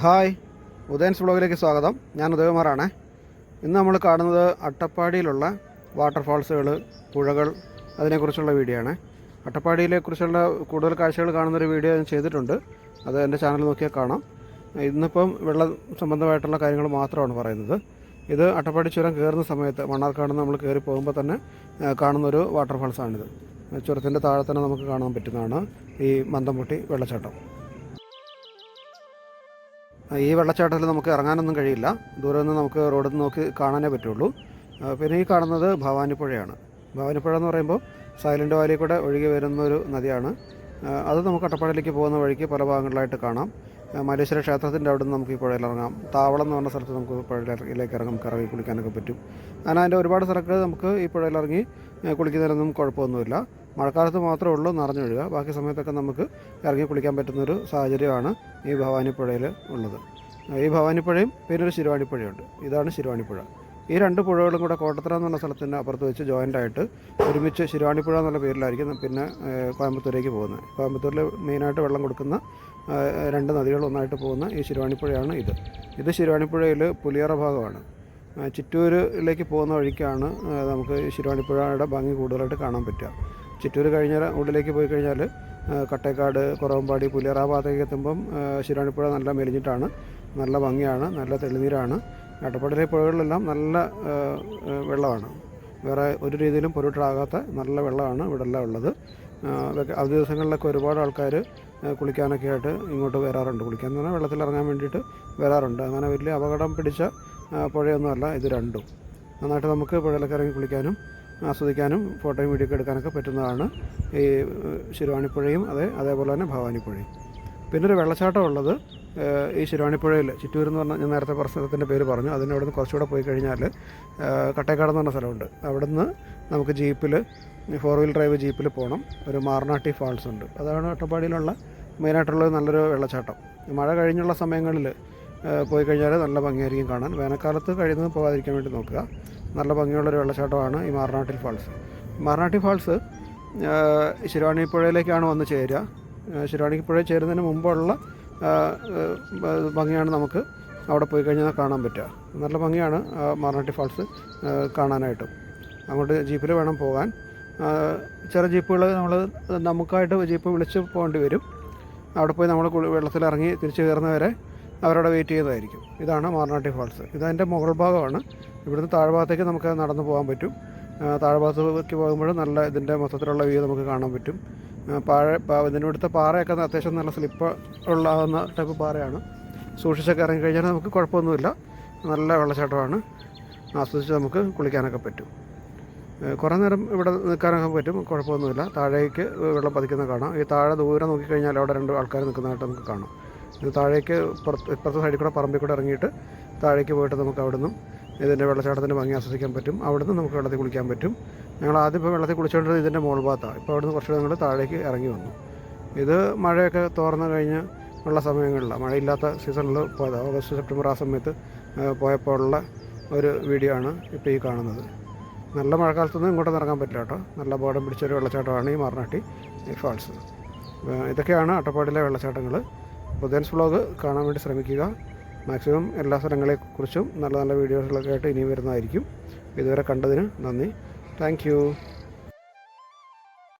Hi ഉദയൻസ് ബ്ലോഗിലേക്ക് സ്വാഗതം. ഞാൻ ഉദയകുമാറാണ് ഇന്ന് നമ്മൾ കാണുന്നത് അട്ടപ്പാടിയിലുള്ള വാട്ടർഫാൾസുകൾ പുഴകൾ അതിനെക്കുറിച്ചുള്ള വീഡിയോ ആണ്. അട്ടപ്പാടിയിലെ കുറിച്ചുള്ള കൂടുതൽ കാഴ്ചകൾ കാണുന്നൊരു വീഡിയോ ഞാൻ ചെയ്തിട്ടുണ്ട്. അത് എന്റെ ചാനൽ നോക്കിയാൽ കാണാം. ഇന്നിപ്പം വെള്ളം സംബന്ധമായിട്ടുള്ള കാര്യങ്ങൾ മാത്രമാണ് പറയുന്നത്. ഇത് അട്ടപ്പാടി ചുരം കയറുന്ന സമയത്ത് മണ്ണാർക്കാട് നമ്മൾ കയറി പോകുമ്പോൾ തന്നെ കാണുന്നൊരു വാട്ടർഫാൾസാണിത്. ചുരത്തിന്റെ താഴെ തന്നെ നമുക്ക് കാണാൻ പറ്റുന്നതാണ് ഈ മന്ദംപൊട്ടി വെള്ളച്ചാട്ടം. ഈ വെള്ളച്ചാട്ടത്തിൽ നമുക്ക് ഇറങ്ങാനൊന്നും കഴിയില്ല. ദൂരെ നിന്ന് നമുക്ക് റോഡിൽ നിന്ന് നോക്കി കാണാനേ പറ്റുള്ളൂ. പിന്നെ ഈ കാണുന്നത് ഭവാനിപ്പുഴയാണ്. ഭവാനിപ്പുഴ എന്ന് പറയുമ്പോൾ സൈലന്റ് വാലി കൂടെ ഒഴുകി വരുന്ന ഒരു നദിയാണ്. അത് നമുക്ക് അട്ടപ്പാടിയിലേക്ക് പോകുന്ന വഴിക്ക് പല ഭാഗങ്ങളിലായിട്ട് കാണാം. മലേശ്വര ക്ഷേത്രത്തിന്റെ അവിടെ നിന്ന് നമുക്ക് ഈ പുഴയിൽ ഇറങ്ങാം. താവളം എന്ന് പറഞ്ഞ സ്ഥലത്ത് നമുക്ക് പുഴയിലേക്ക് ഇറങ്ങാം. നമുക്ക് ഇറങ്ങി കുളിക്കാനൊക്കെ പറ്റും. അങ്ങനെ അതിന്റെ ഒരുപാട് സ്ഥലങ്ങൾ നമുക്ക് ഈ ആ, കുളിക്കുന്നതിനൊന്നും കുഴപ്പമൊന്നുമില്ല. മഴക്കാലത്ത് മാത്രമേ ഉള്ളൂ നിറഞ്ഞൊഴുക ബാക്കി സമയത്തൊക്കെ നമുക്ക് ഇറങ്ങി കുളിക്കാൻ പറ്റുന്നൊരു സാഹചര്യമാണ് ഈ ഭവാനിപ്പുഴയിൽ ഉള്ളത്. ഈ ഭവാനിപ്പുഴയും പിന്നെ ഒരു ശിരുവാണിപ്പുഴയുണ്ട്. ഇതാണ് ശിരുവാണിപ്പുഴ. ഈ രണ്ട് പുഴകളും കൂടെ കോട്ടത്തറ എന്ന് പറഞ്ഞ സ്ഥലത്തിന്റെ അപ്പുറത്ത് വെച്ച് ജോയിന്റ് ആയിട്ട് ഒരുമിച്ച് ശിരുവാണിപ്പുഴ എന്നുള്ള പേരിലായിരിക്കും പിന്നെ കോയമ്പത്തൂരേക്ക് പോകുന്നത്. കോയമ്പത്തൂരിൽ മെയിനായിട്ട് വെള്ളം കൊടുക്കുന്ന രണ്ട് നദികൾ ഒന്നായിട്ട് പോകുന്ന ഈ ശിരുവാണിപ്പുഴയാണ് ഇത്. ഇത് ശിരുവാണിപ്പുഴയിൽ പുലിയറ ഭാഗമാണ്. ചിറ്റൂരിലേക്ക് പോകുന്ന വഴിക്കാണ് നമുക്ക് ശിരുവാണിപ്പുഴയുടെ ഭംഗി കൂടുതലായിട്ട് കാണാൻ പറ്റുക. ചിറ്റൂർ കഴിഞ്ഞാൽ ഉള്ളിലേക്ക് പോയി കഴിഞ്ഞാൽ കട്ടേക്കാട് കുറവമ്പാടി പുലിയറ ഭാഗത്തേക്ക് എത്തുമ്പം ശിരുവാണിപ്പുഴ നല്ല മെലിഞ്ഞിട്ടാണ് നല്ല ഭംഗിയാണ് നല്ല തെളിനീരാണ്. അട്ടപ്പാടിലെ പുഴകളിലെല്ലാം നല്ല വെള്ളമാണ്. വേറെ ഒരു രീതിയിലും പൊരുട്ടാകാത്ത നല്ല വെള്ളമാണ് ഇവിടെ എല്ലാം ഉള്ളത് അവധി ദിവസങ്ങളിലൊക്കെ ഒരുപാട് ആൾക്കാർ കുളിക്കാനൊക്കെ ആയിട്ട് ഇങ്ങോട്ട് വരാറുണ്ട്. കുളിക്കാൻ പറഞ്ഞാൽ വെള്ളത്തിൽ ഇറങ്ങാൻ വേണ്ടിയിട്ട് വരാറുണ്ട്. അങ്ങനെ വലിയ അപകടം പിടിച്ച പുഴയൊന്നുമല്ല ഇത് രണ്ടും. നന്നായിട്ട് നമുക്ക് പുഴയിലൊക്കെ ഇറങ്ങി കുളിക്കാനും ആസ്വദിക്കാനും ഫോട്ടോയും വീഡിയോ ഒക്കെ എടുക്കാനൊക്കെ പറ്റുന്നതാണ് ഈ ശിരുവാണിപ്പുഴയും അതെ അതേപോലെ തന്നെ ഭവാനിപ്പുഴയും. പിന്നെ ഒരു വെള്ളച്ചാട്ടം ഉള്ളത് ഈ ശിരുവാണിപ്പുഴയിൽ ചിറ്റൂർ എന്ന് പറഞ്ഞ ഞാൻ നേരത്തെ പറഞ്ഞ സ്ഥലത്തിന്റെ പേര് പറഞ്ഞു. അതിന്റെ അവിടെ നിന്ന് കുറച്ചുകൂടെ പോയി കഴിഞ്ഞാൽ കട്ടേക്കാട് എന്ന് പറഞ്ഞ സ്ഥലമുണ്ട്. അവിടെ നിന്ന് നമുക്ക് ജീപ്പിൽ ഫോർ വീൽ ഡ്രൈവ് ജീപ്പിൽ പോകണം ഒരു മാർനാട്ടി ഫാൾസ് ഉണ്ട്. അതാണ് അട്ടപ്പാടിയിലുള്ള മെയിനായിട്ടുള്ള നല്ലൊരു വെള്ളച്ചാട്ടം. മഴ കഴിഞ്ഞുള്ള സമയങ്ങളിൽ പോയി കഴിഞ്ഞാൽ നല്ല ഭംഗിയായിരിക്കും കാണാൻ. വേനൽക്കാലത്ത് കഴിയുന്നത് പോകാതിരിക്കാൻ വേണ്ടി നോക്കുക. നല്ല ഭംഗിയുള്ളൊരു വെള്ളച്ചാട്ടമാണ് ഈ മാറനാട്ടിൽ ഫാൾസ്. മാറനാട്ടി ഫാൾസ് ശിരുവാണി പുഴയിലേക്കാണ് വന്ന് ചേരുക. ശിരുവാണി പുഴ ചേരുന്നതിന് മുമ്പുള്ള ഭംഗിയാണ് നമുക്ക് അവിടെ പോയി കഴിഞ്ഞാൽ കാണാൻ പറ്റുക. നല്ല ഭംഗിയാണ് മാറനാട്ടി ഫാൾസ് കാണാനായിട്ടും. അങ്ങോട്ട് ജീപ്പിൽ വേണം പോകാൻ. ചില ജീപ്പുകൾ നമ്മൾ നമുക്കായിട്ട് ജീപ്പ് വിളിച്ച് പോകേണ്ടി വരും. അവിടെ പോയി നമ്മൾ വെള്ളത്തിലിറങ്ങി തിരിച്ചു കയറുന്നവരെ അവരവിടെ വെയിറ്റ് ചെയ്യുന്നതായിരിക്കും ഇതാണ് മാർനാട്ടി ഫാൾസ് ഇതതിന്റെ മുകൾ ഭാഗമാണ്. ഇവിടുന്ന് താഴ്ഭാഗത്തേക്ക് നമുക്ക് നടന്നു പോകാൻ പറ്റും. താഴ്ഭാഗത്തേക്ക് പോകുമ്പോൾ നല്ല ഇതിന്റെ മൊത്തത്തിലുള്ള വ്യൂ നമുക്ക് കാണാൻ പറ്റും. പാഴ അടുത്ത പാറയൊക്കെ അത്യാവശ്യം നല്ല സ്ലിപ്പ് ഉള്ളാവുന്ന ടൈപ്പ് പാറയാണ്. സൂക്ഷിച്ചൊക്കെ ഇറങ്ങിക്കഴിഞ്ഞാൽ നമുക്ക് കുഴപ്പമൊന്നുമില്ല. നല്ല വെള്ളച്ചാട്ടമാണ്. ആസ്വദിച്ച് നമുക്ക് കുളിക്കാനൊക്കെ പറ്റും. കുറേ നേരം ഇവിടെ നിൽക്കാനൊക്കെ പറ്റും. കുഴപ്പമൊന്നുമില്ല. താഴേക്ക് വെള്ളം പതിക്കുന്ന കാണാം. ഈ താഴെ ദൂരെ നോക്കിക്കഴിഞ്ഞാൽ അവിടെ രണ്ട് ആൾക്കാർ നിൽക്കുന്നതായിട്ട് നമുക്ക് കാണാം. താഴേക്ക് പുറത്ത് ഇപ്പുറത്തെ സൈഡിൽ കൂടെ പറമ്പിൽ കൂടെ ഇറങ്ങിയിട്ട് താഴേക്ക് പോയിട്ട് നമുക്ക് അവിടെ നിന്നും ഇതിന്റെ വെള്ളച്ചാട്ടത്തിന്റെ ഭംഗി ആസ്വദിക്കാൻ പറ്റും. അവിടെ നിന്ന് നമുക്ക് വെള്ളത്തിൽ കുളിക്കാൻ പറ്റും. ഞങ്ങൾ ആദ്യം ഇപ്പോൾ വെള്ളത്തിൽ കുളിച്ചുകൊണ്ടിരുന്നത് ഇതിന്റെ മോൾ ഭാഗത്താണ്. ഇപ്പോൾ അവിടുന്ന് കുറച്ച് ഞങ്ങൾ താഴേക്ക് ഇറങ്ങി വന്നു. ഇത് മഴയൊക്കെ തോർന്നു കഴിഞ്ഞ് ഉള്ള സമയങ്ങളിലാണ്. മഴയില്ലാത്ത സീസണിൽ പോയത്. ഓഗസ്റ്റ് സെപ്റ്റംബർ ആ സമയത്ത് പോയപ്പോഴുള്ള ഒരു വീഡിയോ ആണ് ഇപ്പോൾ ഈ കാണുന്നത്. നല്ല മഴക്കാലത്തൊന്നും ഇങ്ങോട്ടൊന്നും ഇറങ്ങാൻ പറ്റില്ല കേട്ടോ. നല്ല ബോഡം പിടിച്ചൊരു വെള്ളച്ചാട്ടമാണ് ഈ മാർനാട്ടി ഫാൾസ്. ഇതൊക്കെയാണ് അട്ടപ്പാടിയിലെ വെള്ളച്ചാട്ടങ്ങൾ. ബുധൻസ് വ്ളോഗ് കാണാൻ വേണ്ടി ശ്രമിക്കുക. മാക്സിമം എല്ലാ സ്ഥലങ്ങളെക്കുറിച്ചും നല്ല നല്ല വീഡിയോസുകളൊക്കെ ആയിട്ട് ഇനി വരുന്നതായിരിക്കും. ഇതുവരെ കണ്ടതിന് നന്ദി. താങ്ക്